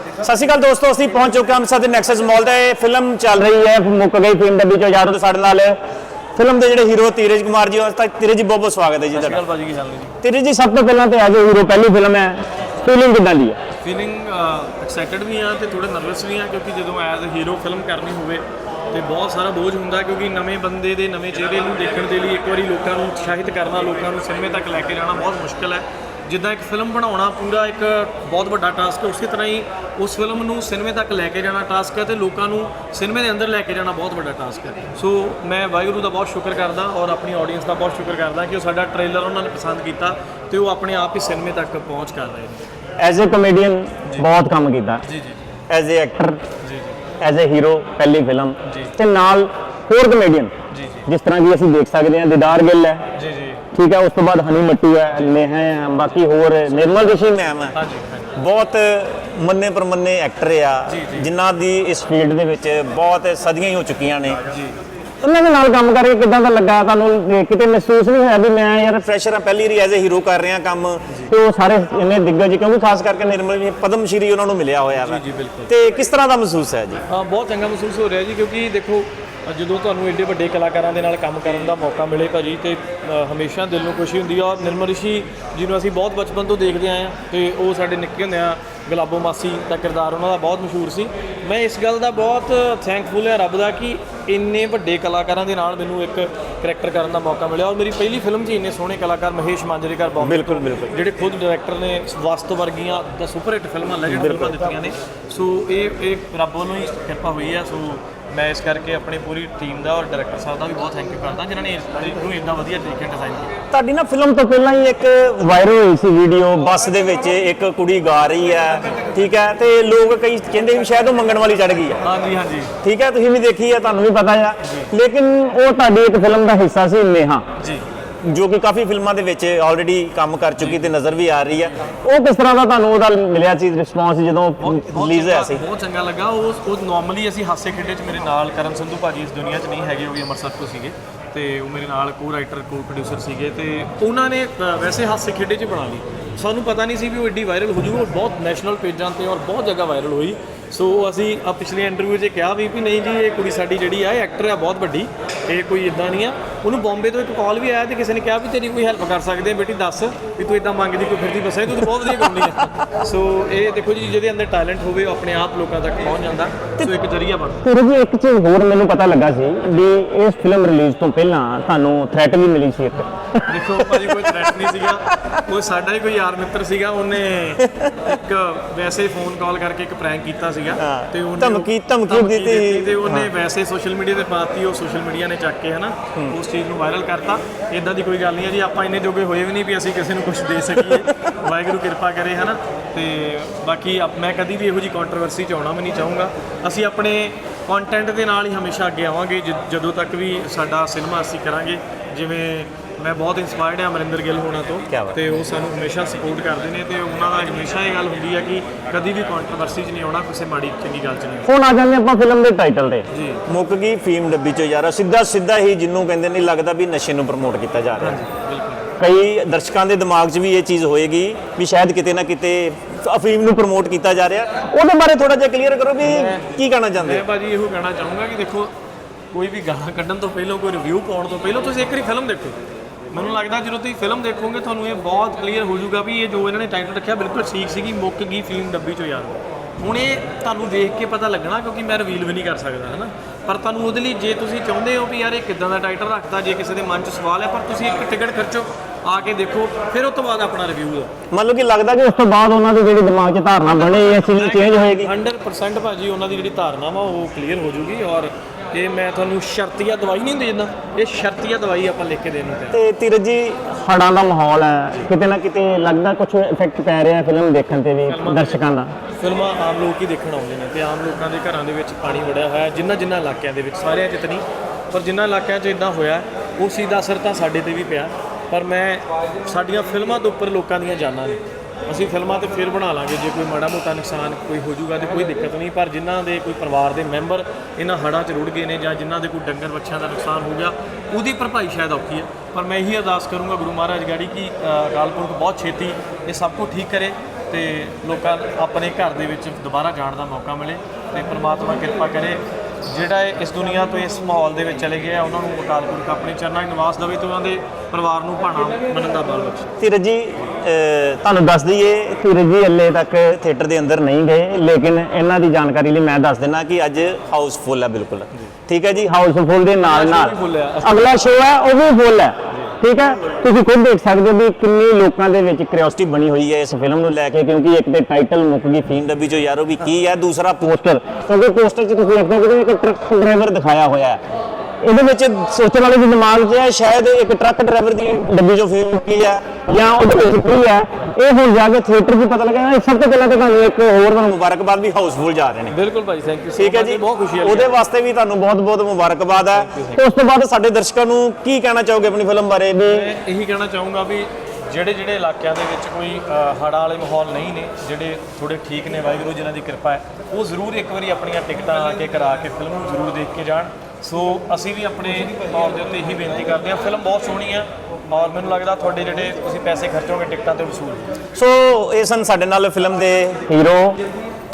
ਸਤਿ ਸ਼੍ਰੀ ਅਕਾਲ ਦੋਸਤੋ ਅਸੀਂ ਪਹੁੰਚ ਚੁੱਕੇ ਹਾਂ ਅੰਮ੍ਰਿਤਸਰ ਦੇ ਨੈਕਸਸ ਮਾਲ ਤੇ। ਫਿਲਮ ਚੱਲ ਰਹੀ ਹੈ ਮੁੱਕ ਗਈ ਫਿਲਮ ਡੱਬੀ ਚੋਂ ਯਾਰੋ ਤੇ ਸਾਡੇ ਨਾਲ। ਫਿਲਮ ਦੇ ਜਿਹੜੇ ਹੀਰੋ ਧੀਰਜ ਕੁਮਾਰ ਜੀ ਅੱਜ ਤੱਕ ਧੀਰਜ ਜੀ ਬਹੁਤ ਬਹੁਤ ਸਵਾਗਤ ਹੈ ਜੀ ਤੁਹਾਡਾ। ਭਾਜੀ ਕੀ ਹਾਲ ਨੇ ਜੀ? ਧੀਰਜ ਜੀ ਸਭ ਤੋਂ ਪਹਿਲਾਂ ਤੇ ਐਜ਼ ਹੀਰੋ ਪਹਿਲੀ ਫਿਲਮ ਹੈ। ਫੀਲਿੰਗ ਕਿਦਾਂ ਦੀ ਹੈ? ਫੀਲਿੰਗ ਐਕਸਾਈਟਡ ਵੀ ਆ ਤੇ ਥੋੜੇ ਨਰਵਸ ਵੀ ਆ ਕਿਉਂਕਿ ਜਦੋਂ ਐਜ਼ ਅ ਹੀਰੋ ਫਿਲਮ ਕਰਨੀ ਹੋਵੇ ਤੇ ਬਹੁਤ ਸਾਰਾ ਬੋਝ ਹੁੰਦਾ ਕਿਉਂਕਿ ਨਵੇਂ ਬੰਦੇ ਦੇ ਨਵੇਂ ਚਿਹਰੇ ਨੂੰ ਦੇਖਣ ਦੇ ਲਈ ਇੱਕ ਵਾਰੀ ਲੋਕਾਂ ਨੂੰ ਉਤਸ਼ਾਹਿਤ ਕਰਨਾ ਲੋਕਾਂ ਨੂੰ ਸਿਨੇਮੇ ਤੱਕ ਲੈ ਕੇ ਜਾਣਾ ਬਹੁਤ ਮੁਸ਼ਕਲ ਹੈ। ਜਿੱਦਾਂ ਇੱਕ ਫਿਲਮ ਬਣਾਉਣਾ ਪੂਰਾ ਇੱਕ ਬਹੁਤ ਵੱਡਾ ਟਾਸਕ ਹੈ ਉਸੇ ਤਰ੍ਹਾਂ ਹੀ ਉਸ ਫਿਲਮ ਨੂੰ ਸਿਨੇਮੇ ਤੱਕ ਲੈ ਕੇ ਜਾਣਾ ਟਾਸਕ ਹੈ ਤੇ ਲੋਕਾਂ ਨੂੰ ਸਿਨੇਮੇ ਦੇ ਅੰਦਰ ਲੈ ਕੇ ਜਾਣਾ ਬਹੁਤ ਵੱਡਾ ਟਾਸਕ ਹੈ। ਸੋ ਮੈਂ ਵਾਹਿਗੁਰੂ ਦਾ ਬਹੁਤ ਸ਼ੁਕਰ ਕਰਦਾ ਔਰ ਆਪਣੀ ਆਡੀਅנס ਦਾ ਬਹੁਤ ਸ਼ੁਕਰ ਕਰਦਾ ਕਿ ਉਹ ਸਾਡਾ ਟ੍ਰੇਲਰ ਉਹਨਾਂ ਨੇ ਪਸੰਦ ਕੀਤਾ ਤੇ ਉਹ ਆਪਣੇ ਆਪ ਹੀ ਸਿਨੇਮੇ ਤੱਕ ਪਹੁੰਚ ਕਰ ਰਹੇ ਨੇ। ਐਜ਼ ਅ ਕਮੇਡੀਅਨ ਬਹੁਤ ਕੰਮ ਕੀਤਾ। ਜੀ ਜੀ। ਐਜ਼ ਅ ਐਕਟਰ ਜੀ ਜੀ। ਐਜ਼ ਅ ਹੀਰੋ ਪਹਿਲੀ ਫਿਲਮ। ਤੇ ਨਾਲ ਹੋਰ ਕਮੇਡੀਅਨ ਜੀ ਜੀ। ਜਿਸ ਤਰ੍ਹਾਂ ਕਿ ਅਸੀਂ ਦੇਖ ਸਕਦੇ ਹਾਂ ਦਿਦਾਰ ਗਿੱਲ ਹੈ। ਜੀ ਜੀ। ਠੀਕ ਹੈ ਉਸ ਤੋਂ ਬਾਅਦ ਹਨੀ ਮੱਟੂ ਹੈ ਨੇਹਾ ਹੈ ਬਾਕੀ ਹੋਰ ਨਿਰਮਲ ਰਿਸ਼ੀ ਮੈਮ ਹੈ ਬਹੁਤ ਮੰਨੇ ਪਰਮੰਨੇ ਐਕਟਰ ਆ। ਜਿਨ੍ਹਾਂ ਦੀ ਇਸ ਫੀਲਡ ਦੇ ਵਿੱਚ ਬਹੁਤ ਸਦੀਆਂ ਹੀ ਹੋ ਚੁੱਕੀਆਂ ਨੇ। ਜੀ। ਉਹਨਾਂ ਦੇ ਨਾਲ ਕੰਮ ਕਰਕੇ ਕਿਦਾਂ ਦਾ ਲੱਗਾ? ਤੁਹਾਨੂੰ ਕਿਤੇ ਮਹਿਸੂਸ ਨਹੀਂ ਹੋਇਆ ਵੀ ਮੈਂ ਯਾਰ ਫਰੈਸ਼ਰ ਆ ਪਹਿਲੀ ਵਾਰੀ ਐਜ਼ ਅ ਹੀਰੋ ਕਰ ਰਿਹਾ ਕੰਮ। ਤੇ ਉਹ ਸਾਰੇ ਇੰਨੇ ਦਿੱਗਜ ਕਿਉਂਕਿ ਖਾਸ ਕਰਕੇ ਨਿਰਮਲ ਜੀ ਪਦਮ ਸ਼੍ਰੀ ਉਹਨਾਂ ਨੂੰ ਮਿਲਿਆ ਹੋਇਆ ਬਿਲਕੁਲ। ਤੇ ਕਿਸ ਤਰ੍ਹਾਂ ਦਾ ਮਹਿਸੂਸ ਹੈ ਜੀ? ਹਾਂ ਬਹੁਤ ਚੰਗਾ ਮਹਿਸੂਸ ਹੋ ਰਿਹਾ ਜੀ ਕਿਉਂਕਿ ਦੇਖੋ ਜਦੋਂ ਤੁਹਾਨੂੰ ਏਡੇ ਵੱਡੇ ਕਲਾਕਾਰਾਂ ਦੇ ਨਾਲ ਕੰਮ ਕਰਨ ਦਾ ਮੌਕਾ ਮਿਲੇ ਭਾਜੀ ਤੇ ਹਮੇਸ਼ਾ ਦਿਲ ਨੂੰ ਖੁਸ਼ੀ ਹੁੰਦੀ ਆ। ਔਰ ਨਿਰਮਲ ਰਿਸ਼ੀ ਜਿਹਨੂੰ ਅਸੀਂ ਬਹੁਤ ਬਚਪਨ ਤੋਂ ਦੇਖਦੇ ਆਏ ਆ ਤੇ ਉਹ ਸਾਡੇ ਨਿੱਕੇ ਹੁੰਦੇ ਆ ਗੁਲਾਬੋ ਮਾਸੀ ਦਾ ਕਿਰਦਾਰ ਉਹਨਾਂ ਦਾ ਬਹੁਤ ਮਸ਼ਹੂਰ ਸੀ। ਮੈਂ ਇਸ ਗੱਲ ਦਾ ਬਹੁਤ ਥੈਂਕਫੁਲ ਹਾਂ ਰੱਬ ਦਾ ਕਿ ਇੰਨੇ ਵੱਡੇ ਕਲਾਕਾਰਾਂ ਦੇ ਨਾਲ ਮੈਨੂੰ ਇੱਕ ਕਰੈਕਟਰ ਕਰਨ ਦਾ ਮੌਕਾ ਮਿਲਿਆ। ਔਰ ਮੇਰੀ ਪਹਿਲੀ ਫਿਲਮ 'ਚ ਇੰਨੇ ਸੋਹਣੇ ਕਲਾਕਾਰ ਮਹੇਸ਼ ਮਾਂਜਰੇਕਰ ਬਹੁਤ ਬਿਲਕੁਲ ਬਿਲਕੁਲ। ਜਿਹੜੇ ਖੁਦ ਡਾਇਰੈਕਟਰ ਨੇ ਵਸਤ ਵਰਗੀਆਂ ਦਾ ਸੁਪਰ ਹਿੱਟ ਫਿਲਮਾਂ ਲੈਜੈਂਡ ਫਿਲਮਾਂ ਦਿੱਤੀਆਂ ਨੇ। ਸੋ ਇਹ ਇਹ ਰੱਬ ਵੱਲੋਂ ਹੀ ਕਿਰਪਾ ਹੋਈ ਹੈ ਸੋ ਮੈਂ ਇਸ ਕਰਕੇ ਆਪਣੀ ਪੂਰੀ ਟੀਮ ਦਾ ਔਰ ਡਾਇਰੈਕਟਰ ਸਾਹਿਬ ਦਾ ਵੀ ਬਹੁਤ ਥੈਂਕ ਯੂ ਕਰਦਾ ਜਿਨ੍ਹਾਂ ਨੇ ਇਸ ਨੂੰ ਇੰਨਾ ਵਧੀਆ ਤਰੀਕੇ ਨਾਲ ਡਿਜ਼ਾਈਨ ਕੀਤਾ। ਤੁਹਾਡੀ ਨਾ ਫਿਲਮ ਤੋਂ ਪਹਿਲਾਂ ਹੀ ਇੱਕ ਵਾਇਰਲ ਹੋਈ ਸੀ ਵੀਡੀਓ ਬੱਸ ਦੇ ਵਿੱਚ ਇੱਕ ਕੁੜੀ ਗਾ ਰਹੀ ਹੈ ਠੀਕ ਹੈ ਤੇ ਲੋਕ ਕਈ ਕਹਿੰਦੇ ਵੀ ਸ਼ਾਇਦ ਉਹ ਮੰਗਣ ਵਾਲੀ ਚੜ ਗਈ ਹੈ। ਹਾਂਜੀ ਹਾਂਜੀ। ਠੀਕ ਹੈ ਤੁਸੀਂ ਵੀ ਦੇਖੀ ਹੈ ਤੁਹਾਨੂੰ ਵੀ ਪਤਾ ਆ ਲੇਕਿਨ ਉਹ ਤੁਹਾਡੀ ਇੱਕ ਫਿਲਮ ਦਾ ਹਿੱਸਾ ਸੀ ਨੇਹਾ। ਜੀ। ਜੋ ਕਿ ਕਾਫੀ ਫਿਲਮਾਂ ਦੇ ਵਿੱਚ ਆਲਰੇਡੀ ਕੰਮ ਕਰ ਚੁੱਕੀ ਤੇ ਨਜ਼ਰ ਵੀ ਆ ਰਹੀ ਹੈ। ਉਹ ਕਿਸ ਤਰ੍ਹਾਂ ਦਾ ਤੁਹਾਨੂੰ ਉਹਦਾ ਮਿਲਿਆ ਸੀ ਰਿਸਪੌਂਸ ਜਦੋਂ ਰਿਲੀਜ਼ ਹੋਇਆ ਸੀ? ਬਹੁਤ ਚੰਗਾ ਲੱਗਾ। ਉਹ ਉਹ ਨਾਰਮਲੀ ਅਸੀਂ ਹਾਸੇ ਖੇਡੇ 'ਚ ਮੇਰੇ ਨਾਲ ਕਰਨ ਸੰਧੂ ਭਾਜੀ ਇਸ ਦੁਨੀਆ 'ਚ ਨਹੀਂ ਹੈਗੇ ਉਹ ਵੀ ਅੰਮ੍ਰਿਤਸਰ ਤੋਂ ਸੀਗੇ। ਤੇ ਉਹ ਮੇਰੇ ਨਾਲ ਕੋ ਰਾਈਟਰ ਕੋ ਪ੍ਰੋਡਿਊਸਰ ਸੀਗੇ ਤੇ ਉਹਨਾਂ ਨੇ ਵੈਸੇ ਹਾਸੇ ਖੇਡੇ 'ਚ ਬਣਾ ਲਈ। ਸਾਨੂੰ ਪਤਾ ਨਹੀਂ ਸੀ ਵੀ ਉਹ ਏਡੀ ਵਾਇਰਲ ਹੋ ਜੂਗੀ ਉਹ ਬਹੁਤ ਨੈਸ਼ਨਲ ਪੇਜਾਂ ਤੇ ਔਰ ਬਹੁਤ ਜਗ੍ਹਾ ਵਾਇਰਲ ਹੋਈ। ਸੋ ਅਸੀਂ ਆ ਪਿਛਲੇ ਇੰਟਰਵਿਊ 'ਚ ਕਿਹਾ ਵੀ ਵੀ ਨਹੀਂ ਜੀ ਇਹ ਕੁੜੀ ਸਾਡੀ ਜਿਹੜੀ ਆ ਐਕਟਰ ਆ ਬਹੁਤ ਵੱਡੀ। ਇਹ ਕੋਈ ਇਦਾਂ ਨਹੀਂ ਆ। ਉਹਨੂੰ ਬੰਬੇ ਤੋਂ ਇੱਕ ਕਾਲ ਵੀ ਆਇਆ ਤੇ ਕਿਸੇ ਨੇ ਕਿਹਾ ਵੀ ਤੇਰੀ ਕੋਈ ਹੈਲਪ ਕਰ ਸਕਦੇ ਆ ਬੇਟੀ ਦੱਸ ਵੀ ਤੂੰ ਇਦਾਂ ਮੰਗਦੀ ਕੋਈ ਫਿਰਦੀ ਬਸ ਤੂੰ ਤਾਂ ਬਹੁਤ ਵਧੀਆ ਗਾਉਂਦੀ ਹੈ ਸੋ ਇਹ ਦੇਖੋ ਜੀ ਜਿਹਦੇ ਅੰਦਰ ਟੈਲੈਂਟ ਹੋਵੇ ਉਹ ਆਪਣੇ ਆਪ ਲੋਕਾਂ ਤੱਕ ਪਹੁੰਚ ਜਾਂਦਾ। ਸੋ ਇੱਕ ਜ਼ਰੀਆ ਬਣਦਾ ਫਿਰ ਜੀ ਇੱਕ ਚੀਜ਼ ਹੋਰ ਮੈਨੂੰ ਪਤਾ ਲੱਗਾ ਸੀ ਵੀ ਇਸ ਫਿਲਮ ਰਿਲੀਜ਼ ਤੋਂ ਪਹਿਲਾਂ ਤੁਹਾਨੂੰ ਥ੍ਰੈਟ ਵੀ ਮਿਲੀ ਸੀ ਇੱਕ। ਦੇਖੋ ਭਾਜੀ ਕੋਈ ਥ੍ਰੈਟ ਨਹੀਂ ਸੀਗਾ। ਉਹ ਸਾਡਾ ਹੀ ਕੋਈ ਯਾਰ ਮਿੱਤਰ ਸੀਗਾ ਉਹਨੇ ਇੱਕ ਵੈਸੇ ਫੋਨ ਕਾਲ ਕਰਕੇ ਇੱਕ ਪ੍ਰੈਂਕ ਕੀਤਾ ਸੀਗਾ। ਤੇ ਉਹਨੇ ਧਮਕੀ- ਧਮਕੀ ਦਿੱਤੀ। ਤੇ ਉਹਨੇ ਵੈਸੇ ਸੋਸ਼ਲ ਮੀਡੀਆ ਤੇ ਪਾਤੀ ਉਹ ਸੋਸ਼ਲ ਮੀਡੀਆ ਨੇ ਚੱਕ ਕੇ ਹਨਾ। ਉਸ ਉਸ ਚੀਜ਼ ਨੂੰ ਵਾਇਰਲ ਕਰਤਾ। ਇਦਾਂ ਦੀ ਕੋਈ ਗੱਲ ਨਹੀਂ ਹੈ ਜੀ, ਆਪਾਂ ਇੰਨੇ ਜੋਗੇ ਹੋਏ ਵੀ ਨਹੀਂ ਵੀ ਅਸੀਂ ਕਿਸੇ ਨੂੰ ਕੁਝ ਦੇ ਸਕੀਏ। ਵਾਹਿਗੁਰੂ ਕਿਰਪਾ ਕਰੇ, ਹਨਾ? ਤੇ ਬਾਕੀ ਆਪ- ਮੈਂ ਕਦੀ ਵੀ ਇਹੋ ਜੀ ਕੰਟਰੋਵਰਸੀ ਚ ਆਉਣਾ ਵੀ ਨਹੀਂ ਚਾਹੂੰਗਾ। ਅਸੀਂ ਆਪਣੇ ਕੰਟੈਂਟ ਦੇ ਨਾਲ ਹੀ ਹਮੇਸ਼ਾ ਅੱਗੇ ਆਵਾਂਗੇ ਜਦੋਂ ਤੱਕ ਵੀ ਸਾਡਾ ਸਿਨੇਮਾ ਅਸੀਂ ਕਰਾਂਗੇ। ਜਿਵੇਂ ਮੈਂ ਬਹੁਤ ਇਨਸਪਾਇਰਡ ਹਾਂ ਅਮਰਿੰਦਰ ਗਿੱਲ ਹੋਣਾ ਕਿਆ ਤੋਂ ਬਾਤ। ਤੇ ਉਹ ਸਾਨੂੰ ਹਮੇਸ਼ਾ ਸਪੋਰਟ ਕਰਦੇ ਨੇ ਤੇ ਉਹਨਾਂ ਦਾ ਹਮੇਸ਼ਾ ਇਹ ਗੱਲ ਹੁੰਦੀ ਹੈ ਕਿ ਕਦੀ ਵੀ ਕੰਟਰੋਵਰਸੀ 'ਚ ਨਹੀਂ ਆਉਣਾ ਕਿਸੇ ਮਾੜੀ ਚੰਗੀ ਗੱਲ 'ਚ ਨਹੀਂ। ਹੁਣ ਆ ਜਾਂਦੇ ਆਪਾਂ ਫਿਲਮ ਦੇ ਟਾਈਟਲ ਤੇ। ਜੀ। ਮੁੱਕ ਗਈ ਫੀਮ ਡੱਬੀ ਚੋਂ ਯਾਰ ਸਿੱਧਾ ਸਿੱਧਾ ਹੀ ਜਿੰਨੂੰ ਕਹਿੰਦੇ ਨਹੀਂ ਲੱਗਦਾ ਵੀ ਨਸ਼ੇ ਨੂੰ ਪ੍ਰਮੋਟ ਕੀਤਾ ਜਾ ਰਿਹਾ। ਬਿਲਕੁਲ। ਕਈ ਦਰਸ਼ਕਾਂ ਦੇ ਦਿਮਾਗ 'ਚ ਵੀ ਇਹ ਚੀਜ਼ ਹੋਏਗੀ ਵੀ ਸ਼ਾਇਦ ਕਿਤੇ ਨਾ ਕਿਤੇ ਅਫੀਮ ਨੂੰ ਪ੍ਰਮੋਟ ਕੀਤਾ ਜਾ ਰਿਹਾ। ਉਹਦੇ ਬਾਰੇ ਥੋੜਾ ਜਿਹਾ ਕਲੀਅਰ ਕਰੋ ਵੀ ਕੀ ਕਹਿਣਾ ਚਾਹੁੰਦੇ ਮੈਂ ਹੋ ਭਾਜੀ ਇਹੋ ਕਹਿਣਾ ਚਾਹੂੰਗਾ ਕਿ ਦੇਖੋ ਕੋਈ ਵੀ ਗਾਣਾ ਕੱਢਣ ਤੋਂ ਪਹਿਲਾਂ ਕੋਈ ਰਿਵਿਊ ਪਾਉਣ ਤੋਂ ਪਹਿਲਾਂ ਤੁਸੀਂ ਇੱਕ ਵਾਰੀ ਫਿਲਮ ਦੇਖੋ। ਮੈਨੂੰ ਲੱਗਦਾ ਜਦੋਂ ਤੁਸੀਂ ਫਿਲਮ ਦੇਖੋਗੇ ਤੁਹਾਨੂੰ ਇਹ ਬਹੁਤ ਕਲੀਅਰ ਹੋ ਜਾਊਗਾ ਵੀ ਇਹ ਜੋ ਇਹਨਾਂ ਨੇ ਟਾਈਟਲ ਰੱਖਿਆ ਬਿਲਕੁਲ ਠੀਕ ਸੀਗੀ ਮੁੱਕ ਗਈ ਫਿਲਮ ਡੱਬੀ ਚੋਂ ਯਾਰ। ਹੁਣ ਇਹ ਤੁਹਾਨੂੰ ਦੇਖ ਕੇ ਪਤਾ ਲੱਗਣਾ ਕਿਉਂਕਿ ਮੈਂ ਰਿਵੀਲ ਵੀ ਨਹੀਂ ਕਰ ਸਕਦਾ ਹਨਾ? ਪਰ ਤੁਹਾਨੂੰ ਉਹਦੇ ਲਈ ਜੇ ਤੁਸੀਂ ਚਾਹੁੰਦੇ ਹੋ ਵੀ ਯਾਰ ਇਹ ਕਿੱਦਾਂ ਦਾ ਟਾਈਟਲ ਰੱਖਦਾ ਜੇ ਕਿਸੇ ਦੇ ਮਨ 'ਚ ਸਵਾਲ ਹੈ ਪਰ ਤੁਸੀਂ ਇੱਕ ਟਿਕਟ ਖਰਚੋ ਆ ਕੇ ਦੇਖੋ ਫਿਰ ਉਸ ਤੋਂ ਬਾਅਦ ਆਪਣਾ ਰਿਵਿਊ ਦਿਓ। ਮਤਲਬ ਕਿ ਲੱਗਦਾ ਕਿ ਉਸ ਤੋਂ ਬਾਅਦ ਉਹਨਾਂ ਦੇ ਜਿਹੜੀ ਦਿਮਾਗ 'ਚ ਧਾਰਨਾ ਬਣੇ ਇਹ ਚੀਜ਼ ਚੇਂਜ ਹੋਏਗੀ। 100% ਭਾਜੀ ਉਹਨਾਂ ਦੀ ਜਿਹੜੀ ਧਾਰਨਾ ਵਾ ਉਹ ਕਲੀਅਰ ਹੋ ਜੂਗੀ ਔਰ ਇਹ ਮੈਂ ਤੁਹਾਨੂੰ ਸ਼ਰਤੀਆ ਦਵਾਈ ਨਹੀਂ ਹੁੰਦੀ ਜਿੱਦਾਂ ਇਹ ਸ਼ਰਤੀਆ ਦਵਾਈ ਆਪਾਂ ਲਿਖ ਕੇ ਦੇਣ ਤੇ ਧੀਰਜ ਜੀ ਹੜਾਂ ਦਾ ਮਾਹੌਲ ਹੈ। ਕਿਤੇ ਨਾ ਕਿਤੇ ਲੱਗਦਾ ਕੁਝ ਇਫੈਕਟ ਪੈ ਰਿਹਾ ਫਿਲਮ ਦੇਖਣ ਤੇ ਵੀ ਦਰਸ਼ਕਾਂ ਦਾ। ਫਿਲਮਾਂ ਆਮ ਲੋਕ ਹੀ ਦੇਖਣ ਆਉਂਦੇ ਨੇ ਤੇ ਆਮ ਲੋਕਾਂ ਦੇ ਘਰਾਂ ਦੇ ਵਿੱਚ ਪਾਣੀ ਵੜਿਆ ਹੋਇਆ ਜਿੰਨਾ ਜਿੰਨਾ ਇਲਾਕਿਆਂ ਦੇ ਵਿੱਚ ਸਾਰਿਆਂ 'ਚ ਤਾਂ ਨਹੀਂ ਪਰ ਜਿੰਨਾ ਇਲਾਕਿਆਂ 'ਚ ਇਦਾਂ ਹੋਇਆ ਉਸ ਚੀਜ਼ ਦਾ ਅਸਰ ਤਾਂ ਸਾਡੇ ਤੇ ਵੀ ਪਿਆ। ਪਰ ਮੈਂ ਸਾਡੀਆਂ ਫਿਲਮਾਂ ਦੇ ਉੱਪਰ ਲੋਕਾਂ ਦੀਆਂ ਜਾਨਾਂ ਨੇ। ਅਸੀਂ ਫਿਲਮਾਂ ਤੇ ਫਿਰ ਬਣਾ ਲਾਂਗੇ। ਜੇ ਕੋਈ ਮਾੜਾ ਮੋਟਾ ਨੁਕਸਾਨ ਕੋਈ ਹੋ ਜਾਊਗਾ ਤੇ ਕੋਈ ਦਿੱਕਤ ਨਹੀਂ ਪਰ ਜਿਨ੍ਹਾਂ ਦੇ ਕੋਈ ਪਰਿਵਾਰ ਦੇ ਮੈਂਬਰ ਇਹਨਾਂ ਹੜ੍ਹਾਂ 'ਚ ਰੁੜ ਗਏ ਨੇ ਜਾਂ ਜਿਨ੍ਹਾਂ ਦੇ ਕੋਈ ਡੰਗਰ ਬੱਚਿਆਂ ਦਾ ਨੁਕਸਾਨ ਹੋ ਗਿਆ ਉਹਦੀ ਭਰਪਾਈ ਸ਼ਾਇਦ ਔਖੀ ਹੈ। ਪਰ ਮੈਂ ਇਹੀ ਅਰਦਾਸ ਕਰੂੰਗਾ ਗੁਰੂ ਮਹਾਰਾਜ ਗਾੜੀ ਕਿ ਅ, ਅਕਾਲ ਪੁਰਖ ਬਹੁਤ ਛੇਤੀ ਇਹ ਸਭ ਕੁਝ ਠੀਕ ਕਰੇ ਤੇ ਲੋਕਾਂ ਆਪਣੇ ਘਰ ਦੇ ਵਿੱਚ ਦੁਬਾਰਾ ਜਾਣ ਦਾ ਮੌਕਾ ਮਿਲੇ ਤੇ ਪ੍ਰਮਾਤਮਾ ਕਿਰਪਾ ਕਰੇ ਜਿਹੜਾ ਇਸ ਦੁਨੀਆ ਤੋਂ ਇਸ ਮਾਹੌਲ ਦੇ ਵਿੱਚ ਚਲੇ ਗਏ ਆ ਉਹਨਾਂ ਨੂੰ ਅਕਾਲ ਪੁਰਖ ਆਪਣੇ ਚਰਨਾਂ 'ਚ ਨਿਵਾਸ ਦੇਵੇ ਤੇ ਉਹਨਾਂ ਦੇ ਪਰਿਵਾਰ ਨੂੰ ਭਾਣਾ ਮੰਨਣ ਦਾ ਬਲ ਬਖਸ਼ੇ। ਧੀਰਜ ਜੀ ਤੁਹਾਨੂੰ ਦੱਸ ਦਈਏ ਧੀਰਜ ਜੀ ਹਲੇ ਤੱਕ ਥੀਏਟਰ ਦੇ ਅੰਦਰ ਨਹੀਂ ਗਏ ਲੇਕਿਨ ਇਹਨਾਂ ਦੀ ਜਾਣਕਾਰੀ ਲਈ ਮੈਂ ਦੱਸ ਦਿੰਦਾ ਕਿ ਅੱਜ ਹਾਊਸਫੁੱਲ ਹੈ ਬਿਲਕੁਲ। ਠੀਕ ਹੈ ਜੀ ਹਾਊਸਫੁੱਲ ਦੇ ਨਾਲ ਨਾਲ। ਅਗਲਾ ਸ਼ੋਅ ਹੈ ਉਹ ਵੀ ਫੁੱਲ ਹੈ। ਠੀਕ ਹੈ ਤੁਸੀਂ ਖੁਦ ਦੇਖ ਸਕਦੇ ਹੋ ਵੀ ਕਿੰਨੀ ਲੋਕਾਂ ਦੇ ਵਿੱਚ ਕਿਉਰਿਓਸਿਟੀ ਬਣੀ ਹੋਈ ਹੈ ਇਸ ਫਿਲਮ ਨੂੰ ਲੈ ਕੇ, ਕਿਉਂਕਿ ਇੱਕ ਤੇ ਟਾਈਟਲ ਮੁੱਕ ਗਈ ਫੀਮ ਡੱਬੀ ਚੋ ਯਾਰੋ ਵੀ ਕੀ ਹੈ, ਦੂਸਰਾ ਪੋਸਟਰ ਕਿਉਂਕਿ ਪੋਸਟਰ 'ਚ ਤੁਸੀਂ ਦੇਖਦੇ ਹੋ ਕਿ ਇੱਕ ਟਰੱਕ ਡਰਾਈਵਰ ਦਿਖਾਇਆ ਹੋਇਆ ਹੈ। ਇਹਦੇ ਵਿੱਚ ਸੋਚਣ ਵਾਲੇ ਦੇ ਦਿਮਾਗ 'ਚ ਹੈ ਸ਼ਾਇਦ ਇੱਕ ਟਰੱਕ ਡਰਾਈਵਰ ਦੀ ਡੱਬੀ ਚੋਂ ਫੀਮ ਕੀ ਹੈ ਜਾਂ ਉਹਦੇ ਵਿੱਚ ਕੀ ਹੈ। ਇਹ ਹੁਣ ਜਾ ਕੇ ਥੀਏਟਰ 'ਚ ਪਤਾ ਲੱਗਿਆ ਸਭ ਤੋਂ ਪਹਿਲਾਂ ਤਾਂ ਤੁਹਾਨੂੰ ਇੱਕ ਹੋਰ ਤੁਹਾਨੂੰ ਮੁਬਾਰਕਬਾਦ ਵੀ ਹਾਊਸਫੁਲ ਜਾ ਰਹੇ ਨੇ। ਬਿਲਕੁਲ ਭਾਈ ਥੈਂਕ ਯੂ ਠੀਕ ਹੈ ਜੀ? ਬਹੁਤ ਖੁਸ਼ੀ ਹੈ ਉਹਦੇ ਵਾਸਤੇ ਵੀ ਤੁਹਾਨੂੰ ਬਹੁਤ ਬਹੁਤ ਮੁਬਾਰਕਬਾਦ ਹੈ। ਉਸ ਤੋਂ ਬਾਅਦ ਸਾਡੇ ਦਰਸ਼ਕਾਂ ਨੂੰ ਕੀ ਕਹਿਣਾ ਚਾਹੋਗੇ ਆਪਣੀ ਫਿਲਮ ਬਾਰੇ ਵੀ? ਮੈਂ ਇਹੀ ਕਹਿਣਾ ਚਾਹੂੰਗਾ ਵੀ ਜਿਹੜੇ ਜਿਹੜੇ ਇਲਾਕਿਆਂ ਦੇ ਵਿੱਚ ਕੋਈ ਅ, ਹੜ੍ਹਾਂ ਵਾਲੇ ਮਾਹੌਲ ਨਹੀਂ ਨੇ ਜਿਹੜੇ ਥੋੜੇ ਠੀਕ ਨੇ ਵਾਹਿਗੁਰੂ ਜਿਨ੍ਹਾਂ ਦੀ ਕਿਰਪਾ ਹੈ ਉਹ ਜ਼ਰੂਰ ਇੱਕ ਵਾਰੀ ਆਪਣੀਆਂ ਟਿਕਟਾਂ ਆ ਕੇ ਕਰਾ ਕੇ ਫਿਲਮ ਨੂੰ ਜ਼ਰੂਰ ਦੇਖ ਕੇ ਜਾਣ। ਸੋ ਅਸੀਂ ਵੀ ਆਪਣੇ ਤੌਰ ਦੇ ਉੱਤੇ ਇਹੀ ਬੇਨਤੀ ਕਰਦੇ ਹਾਂ। ਫਿਲਮ ਬਹੁਤ ਸੋਹਣੀ ਹੈ। ਔਰ ਮੈਨੂੰ ਲੱਗਦਾ ਤੁਹਾਡੇ ਜਿਹੜੇ ਤੁਸੀਂ ਪੈਸੇ ਖਰਚੋਗੇ ਟਿਕਟਾਂ ਤੇ ਵਸੂਲ। ਸੋ ਇਹ ਸਨ ਸਾਡੇ ਨਾਲ ਫਿਲਮ ਦੇ ਹੀਰੋ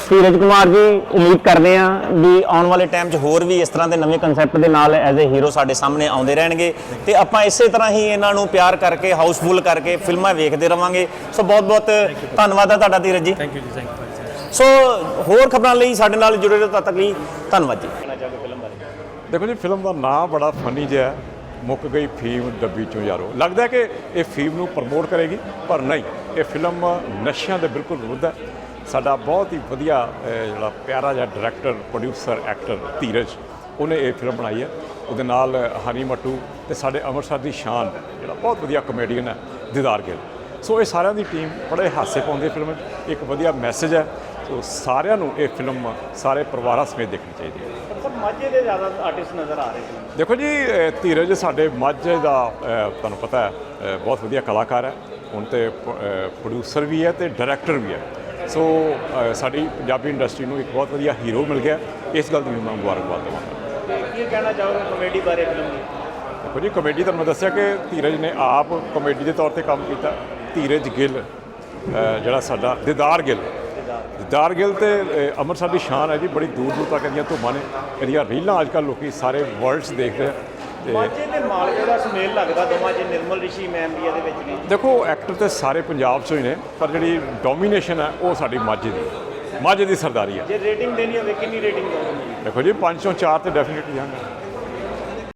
ਧੀਰਜ ਕੁਮਾਰ ਜੀ। ਉਮੀਦ ਕਰਦੇ ਹਾਂ ਵੀ ਆਉਣ ਵਾਲੇ ਟਾਈਮ 'ਚ ਹੋਰ ਵੀ ਇਸ ਤਰ੍ਹਾਂ ਦੇ ਨਵੇਂ ਕਨਸੈਪਟ ਦੇ ਨਾਲ ਐਜ਼ ਅ ਹੀਰੋ ਸਾਡੇ ਸਾਹਮਣੇ ਆਉਂਦੇ ਰਹਿਣਗੇ। ਤੇ ਆਪਾਂ ਇਸੇ ਤਰ੍ਹਾਂ ਹੀ ਇਹਨਾਂ ਨੂੰ ਪਿਆਰ ਕਰਕੇ ਹਾਊਸਫੁੱਲ ਕਰਕੇ ਫਿਲਮਾਂ ਵੇਖਦੇ ਰਵਾਂਗੇ। ਸੋ ਬਹੁਤ ਬਹੁਤ ਧੰਨਵਾਦ ਹੈ ਤੁਹਾਡਾ ਧੀਰਜ ਜੀ। ਥੈਂਕ ਯੂ ਜੀ ਥੈਂਕ ਯੂ ਸੋ ਹੋਰ ਖਬਰਾਂ ਲਈ ਸਾਡੇ ਨਾਲ ਜੁੜੇ ਰਹੋ ਤਦ ਤੱਕ ਲਈ ਧੰਨਵਾਦ ਜੀ। ਦੇਖੋ ਜੀ, ਫਿਲਮ ਦਾ ਨਾਮ ਬੜਾ ਫਨੀ ਜਿਹਾ ਮੁੱਕ ਗਈ ਫੀਮ ਡੱਬੀ ਚੋਂ ਯਾਰੋ। ਲੱਗਦਾ ਕਿ ਇਹ ਫੀਮ ਨੂੰ ਪ੍ਰਮੋਟ ਕਰੇਗੀ, ਪਰ ਨਹੀਂ। ਇਹ ਫਿਲਮ ਨਸ਼ਿਆਂ ਦੇ ਬਿਲਕੁਲ ਵਿਰੁੱਧ ਹੈ। ਸਾਡਾ ਬਹੁਤ ਹੀ ਵਧੀਆ ਜਿਹੜਾ ਪਿਆਰਾ ਜਿਹਾ ਡਾਇਰੈਕਟਰ ਪ੍ਰੋਡਿਊਸਰ ਐਕਟਰ ਧੀਰਜ, ਉਹਨੇ ਇਹ ਫਿਲਮ ਬਣਾਈ ਹੈ। ਉਹਦੇ ਨਾਲ ਹਨੀ ਮਟੂ ਤੇ ਸਾਡੇ ਅੰਮ੍ਰਿਤਸਰ ਦੀ ਸ਼ਾਨ, ਜਿਹੜਾ ਬਹੁਤ ਵਧੀਆ ਕਮੇਡੀਅਨ ਹੈ, ਦਿਦਾਰ ਗਿੱਲ। ਸੋ ਇਹ ਸਾਰਿਆਂ ਦੀ ਟੀਮ ਬੜੇ ਹਾਸੇ ਪਾਉਂਦੀ ਹੈ ਫਿਲਮ 'ਚ। ਇੱਕ ਵਧੀਆ ਮੈਸੇਜ ਹੈ। ਸੋ ਸਾਰਿਆਂ ਨੂੰ ਇਹ ਫਿਲਮ ਸਾਰੇ ਪਰਿਵਾਰਾਂ ਸਮੇਤ ਦੇਖਣੀ ਚਾਹੀਦੀ ਹੈ। ਪਰ ਮਾਝੇ ਦੇ ਜ਼ਿਆਦਾ ਆਰਟਿਸਟ ਨਜ਼ਰ ਆ ਰਹੇ ਫਿਲਮ ਦੇਖੋ ਜੀ ਧੀਰਜ ਸਾਡੇ ਮਾਝੇ ਦਾ ਤੁਹਾਨੂੰ ਪਤਾ ਹੈ ਬਹੁਤ ਵਧੀਆ ਕਲਾਕਾਰ ਹੈ। ਹੁਣ ਤੇ ਪ੍ਰੋਡਿਊਸਰ ਵੀ ਹੈ ਤੇ ਡਾਇਰੈਕਟਰ ਵੀ ਹੈ। ਸੋ ਸਾਡੀ ਪੰਜਾਬੀ ਇੰਡਸਟਰੀ ਨੂੰ ਇੱਕ ਬਹੁਤ ਵਧੀਆ ਹੀਰੋ ਮਿਲ ਗਿਆ। ਇਸ ਗੱਲ ਦੀ ਮੈਂ ਮੁਬਾਰਕਬਾਦ ਦੇਵਾਂਗਾ। ਕੀ ਕਹਿਣਾ ਚਾਹੋਗੇ ਕਮੇਡੀ ਬਾਰੇ ਫਿਲਮ ਦੀ ਦੇਖੋ ਜੀ ਕਮੇਡੀ ਤੁਹਾਨੂੰ ਦੱਸਿਆ ਕਿ ਧੀਰਜ ਨੇ ਆਪ ਕਮੇਡੀ ਦੇ ਤੌਰ ਤੇ ਕੰਮ ਕੀਤਾ। ਧੀਰਜ ਗਿੱਲ ਜਿਹੜਾ ਸਾਡਾ ਦਿਦਾਰ ਗਿੱਲ। ਦਿਦਾਰ ਗਿੱਲ ਤੇ ਅੰਮ੍ਰਿਤਸਰ ਦੀ ਸ਼ਾਨ ਹੈ ਜੀ ਬੜੀ ਦੂਰ ਦੂਰ ਤੱਕ ਇਹਦੀਆਂ ਧੁੰਮਾਂ ਨੇ ਇਹਦੀਆਂ ਰੀਲਾਂ ਅੱਜ ਕੱਲ੍ਹ ਲੋਕੀ ਸਾਰੇ ਵਰਲਡ 'ਚ ਦੇਖਦੇ ਆ ਤੇ ਮਾਝੇ ਤੇ ਮਾਲਵੇ ਦਾ ਸੁਮੇਲ ਲੱਗਦਾ ਦੋਵਾਂ 'ਚ ਨਿਰਮਲ ਰਿਸ਼ੀ ਮੈਮ ਵੀ ਇਹਦੇ ਵਿੱਚ ਨੇ। ਦੇਖੋ ਐਕਟਰ ਤੇ ਸਾਰੇ ਪੰਜਾਬ 'ਚੋਂ ਹੀ ਨੇ ਪਰ ਜਿਹੜੀ ਡੋਮੀਨੇਸ਼ਨ ਹੈ ਉਹ ਸਾਡੀ ਮਾਝੇ ਦੀ ਮਾਝੇ ਦੀ ਸਰਦਾਰੀ ਹੈ। ਜੇ ਰੇਟਿੰਗ ਦੇਣੀ ਹੋਵੇ ਕਿੰਨੀ ਰੇਟਿੰਗ ਦੋਗੇ ਦੇਖੋ ਜੀ 5 ਚੋਂ 4 ਤੇ ਡੈਫੀਨਿਟਲੀ ਜਾਣਗੇ